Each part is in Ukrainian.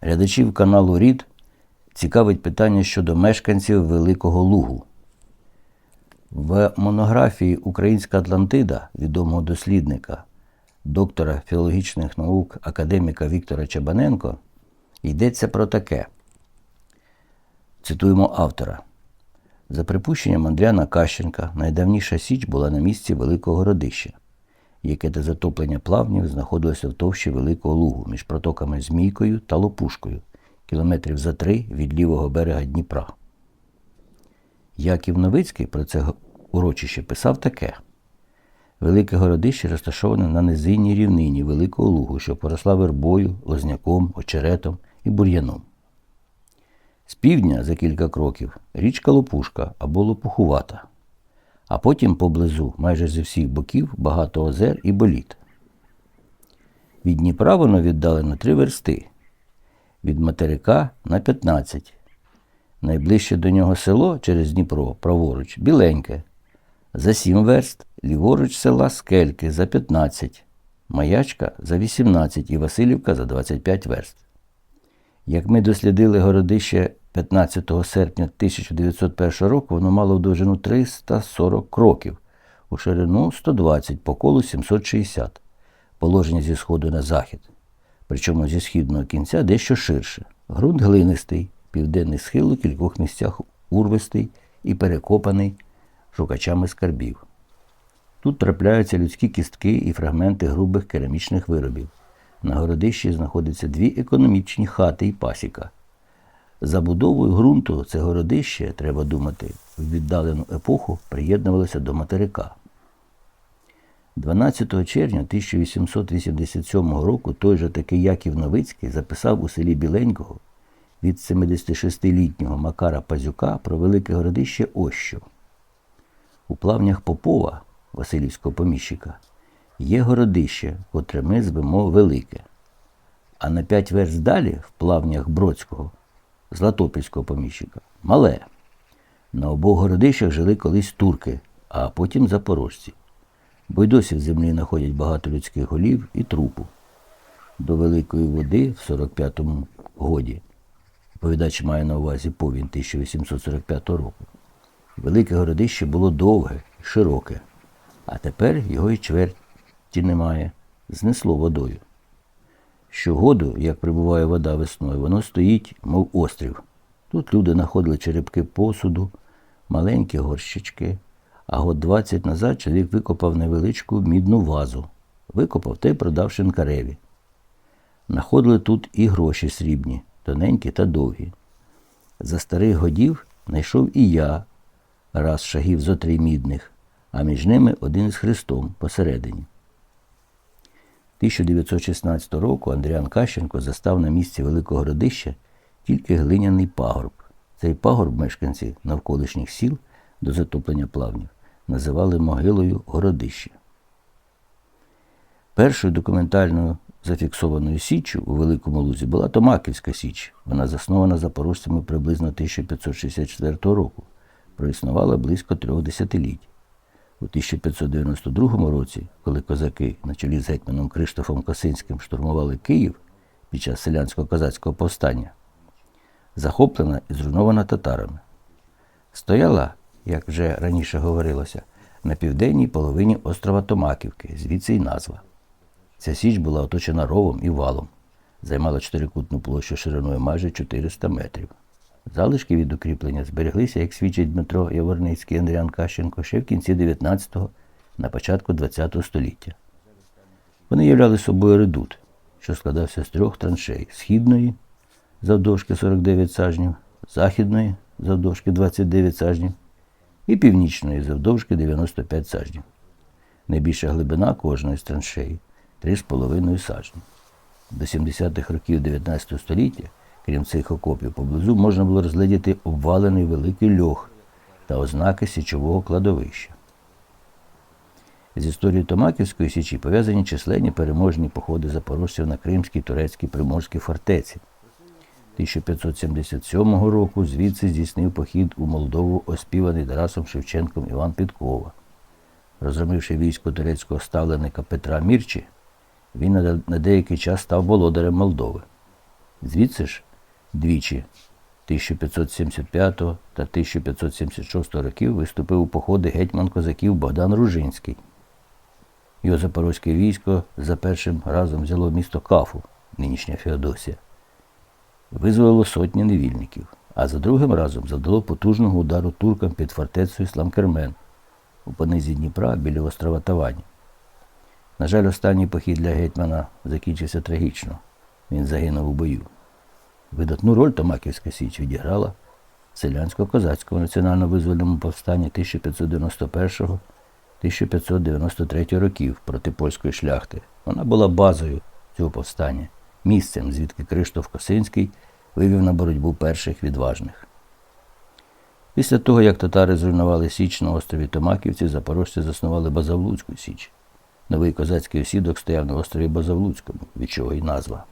Глядачів каналу Рід цікавить питання щодо мешканців Великого Лугу. В монографії Українська Атлантида відомого дослідника, доктора філологічних наук академіка Віктора Чабаненко йдеться про таке. Цитуємо автора. За припущенням Андріана Кащенка, найдавніша січ була на місці Великого Городища, яке до затоплення плавнів знаходилося в товщі Великого Лугу між протоками Змійкою та Лопушкою, кілометрів за три від лівого берега Дніпра. Яків Новицький про це урочище писав таке. Велике городище розташоване на низинній рівнині Великого Лугу, що поросла вербою, лозняком, очеретом і бур'яном. З півдня за кілька кроків річка Лопушка або Лопухувата, а потім поблизу, майже зі всіх боків, багато озер і боліт. Від Дніпра воно віддалено три версти, від материка на 15. Найближче до нього село через Дніпро, праворуч, біленьке, за 7 верст, ліворуч села Скельки за 15, Маячка за 18 і Васильівка за 25 верст. Як ми дослідили городище 15 серпня 1901 року, воно мало в довжину 340 кроків, у ширину 120, по колу 760, положення зі сходу на захід. Причому зі східного кінця дещо ширше. Грунт глинистий, південний схил у кількох місцях урвистий і перекопаний шукачами скарбів. Тут трапляються людські кістки і фрагменти грубих керамічних виробів. На городищі знаходяться дві економічні хати і пасіка. Забудовою ґрунту це городище, треба думати, в віддалену епоху приєднувалося до материка. 12 червня 1887 року той же таки Яків Новицький записав у селі Біленького від 76-літнього Макара Пазюка про велике городище що. У плавнях Попова, Васильівського поміщика, є городище, котре ми звемо Велике. А на п'ять верст далі, в плавнях Бродського, Златопільського поміщика, мале. На обох городищах жили колись турки, а потім запорожці. Бо й досі в землі знаходять багато людських голів і трупу. До Великої води в 45-му годі, оповідач має на увазі повінь 1845 року, велике городище було довге широке, а тепер його й чверті немає, знесло водою. Щогоду, як прибуває вода весною, воно стоїть, мов острів. Тут люди знаходили черепки посуду, маленькі горщички, а год 20 назад чоловік викопав невеличку мідну вазу. Викопав та й продав шинкареві. Находили тут і гроші срібні, тоненькі та довгі. За старих годів знайшов і я раз шагів зо три мідних, а між ними один з Христом посередині. 1916 року Андріан Кащенко застав на місці Великого Городища тільки глиняний пагорб. Цей пагорб мешканці навколишніх сіл до затоплення плавнів називали могилою Городища. Першою документальною зафіксованою січчю у Великому Лузі була Томаківська Січ. Вона заснована запорожцями приблизно 1564 року. Проіснувала близько трьох десятиліть. У 1592 році, коли козаки на чолі з гетьманом Криштофом Косинським штурмували Київ під час селянського козацького повстання, захоплена і зруйнована татарами. Стояла, як вже раніше говорилося, на південній половині острова Томаківки, звідси й назва. Ця січ була оточена ровом і валом, займала чотирикутну площу шириною майже 400 метрів. Залишки від укріплення збереглися, як свідчить Дмитро Яворницький Андріан Кащенко, ще в кінці 19-го, на початку 20-го століття. Вони являли собою редут, що складався з трьох траншей східної завдовжки 49 сажнів, західної завдовжки 29 сажнів і північної завдовжки 95 сажнів. Найбільша глибина кожної з траншей 3,5 сажні. До 70-х років 19 століття Крім цих окопів, поблизу можна було розглядіти обвалений великий льох та ознаки січового кладовища. З історією Томаківської січі пов'язані численні переможні походи запорожців на Кримській, Турецькій, Приморській фортеці. 1577 року звідси здійснив похід у Молдову, оспіваний Тарасом Шевченком Іван Підкова. Розгромивши військо турецького ставленика Петра Мірчі, він на деякий час став володарем Молдови. Звідси ж двічі 1575 та 1576 років виступив у походи гетьман козаків Богдан Ружинський. Його запорозьке військо за першим разом взяло місто Кафу, нинішня Феодосія. Визволило сотні невільників, а за другим разом завдало потужного удару туркам під фортецею Сламкермен у понизі Дніпра біля острова Тавані. На жаль, останній похід для гетьмана закінчився трагічно. Він загинув у бою. Видатну роль Томаківська Січ відіграла селянсько-козацькому національно-визвольному повстанні 1591-1593 років проти польської шляхти. Вона була базою цього повстання, місцем, звідки Криштоф Косинський вивів на боротьбу перших відважних. Після того, як татари зруйнували Січ на острові Томаківці, запорожці заснували Базавлуцьку Січ. Новий козацький осідок стояв на острові Базавлуцькому, від чого й назва.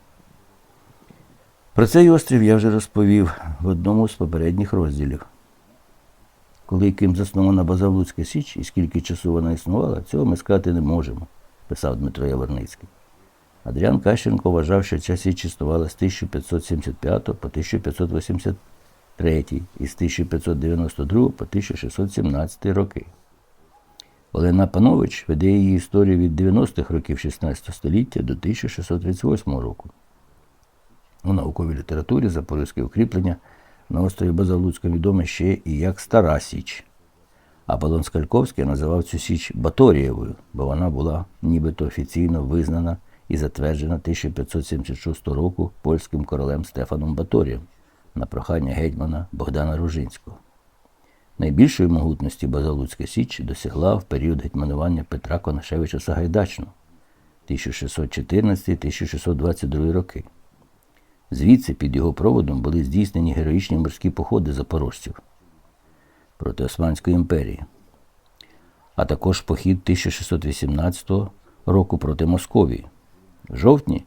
Про цей острів я вже розповів в одному з попередніх розділів. Коли і ким заснована Базавлуцька Січ і скільки часу вона існувала, цього ми сказати не можемо, писав Дмитро Яворницький. Адріан Кащенко вважав, що ця Січ існувала з 1575 по 1583 і з 1592 по 1617 роки. Олена Панович веде її історію від 90-х років 16 століття до 1638 року. У науковій літературі запорізьке укріплення на острові Базавлуцька відоме ще і як Стара Січ. Аполлон Скальковський називав цю Січ Баторієвою, бо вона була нібито офіційно визнана і затверджена 1576 року польським королем Стефаном Баторієм на прохання гетьмана Богдана Ружинського. Найбільшої могутності Базалуцька Січ досягла в період гетьманування Петра Конашевича Сагайдачного 1614-1622 роки. Звідси під його проводом були здійснені героїчні морські походи запорожців проти Османської імперії, а також похід 1618 року проти Московії. В жовтні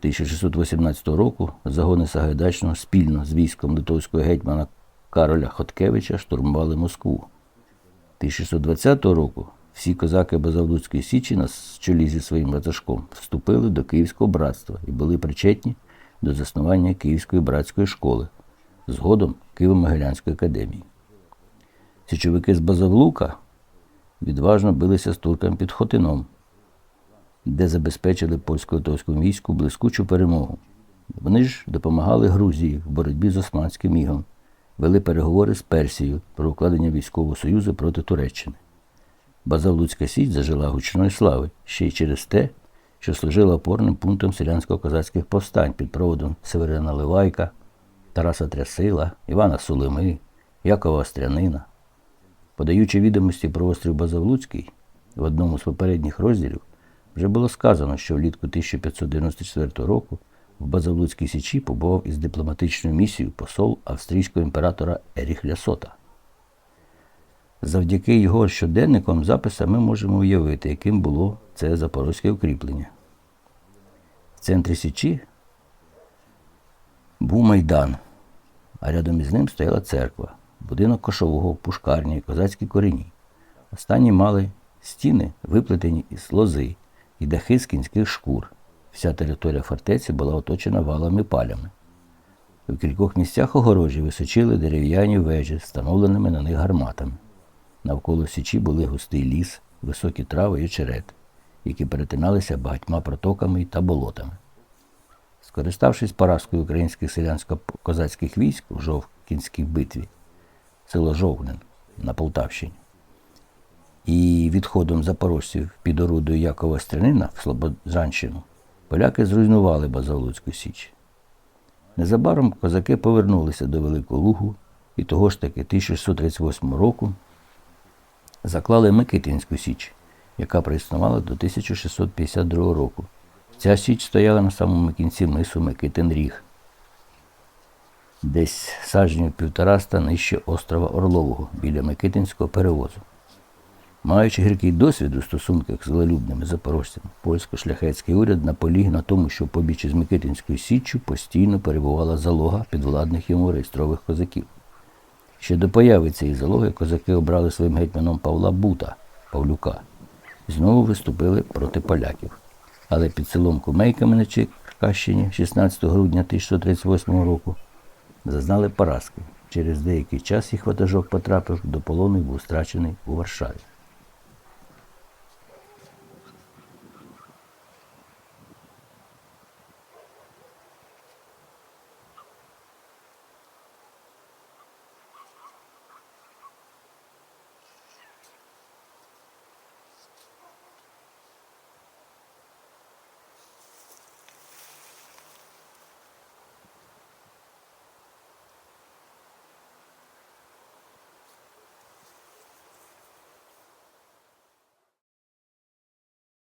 1618 року загони Сагайдачного спільно з військом литовського гетьмана Кароля Хоткевича штурмували Москву. 1620 року всі козаки Базавлуцької Січі на чолі зі своїм ватажком вступили до Київського братства і були причетні до заснування Київської братської школи, згодом Києво-Могилянської академії. Січовики з Базавлука відважно билися з турками під Хотином, де забезпечили польсько-литовському війську блискучу перемогу. Вони ж допомагали Грузії в боротьбі з Османським ігом, вели переговори з Персією про укладення військового союзу проти Туреччини. Базавлуцька Січ зажила гучної слави ще й через те, що служила опорним пунктом селянсько-козацьких повстань під проводом Северина Ливайка, Тараса Трясила, Івана Сулими, Якова Острянина. Подаючи відомості про острів Базавлуцький, в одному з попередніх розділів вже було сказано, що влітку 1594 року в Базавлуцькій Січі побував із дипломатичною місією посол австрійського імператора Еріх Лясота. Завдяки його щоденникам записам ми можемо уявити, яким було це запорозьке укріплення. В центрі Січі був майдан, а рядом із ним стояла церква, будинок кошового, пушкарні, козацькі корені. Останні мали стіни, виплетені із лози і дахи з кінських шкур. Вся територія фортеці була оточена валами палями. У кількох місцях огорожі височили дерев'яні вежі, встановленими на них гарматами. Навколо січі були густий ліс, високі трави і очерет, які перетиналися багатьма протоками та болотами. Скориставшись поразкою українських селянсько-козацьких військ у Жовкінській битві, село Жовнин на Полтавщині, і відходом запорожців під орудою Якова Стрянина в Слободжанщину, поляки зруйнували Базавлуцьку Січ. Незабаром козаки повернулися до Великого Лугу і того ж таки 1638 року заклали Микитинську Січ, яка проіснувала до 1652 року. Ця січ стояла на самому кінці мису Микитин Ріг, десь сажнів півтораста нижче острова Орлового біля Микитинського перевозу. Маючи гіркий досвід у стосунках з волелюбними запорожцями, польсько-шляхетський уряд наполіг на тому, що побіч із Микитинською Січчю постійно перебувала залога підвладних йому реєстрових козаків. Ще до появи цієї залоги козаки обрали своїм гетьманом Павла Бута, Павлюка, і знову виступили проти поляків. Але під селом Кумейками на Черкащині 16 грудня 1638 року, зазнали поразки. Через деякий час їх ватажок потрапив до полону і був страчений у Варшаві.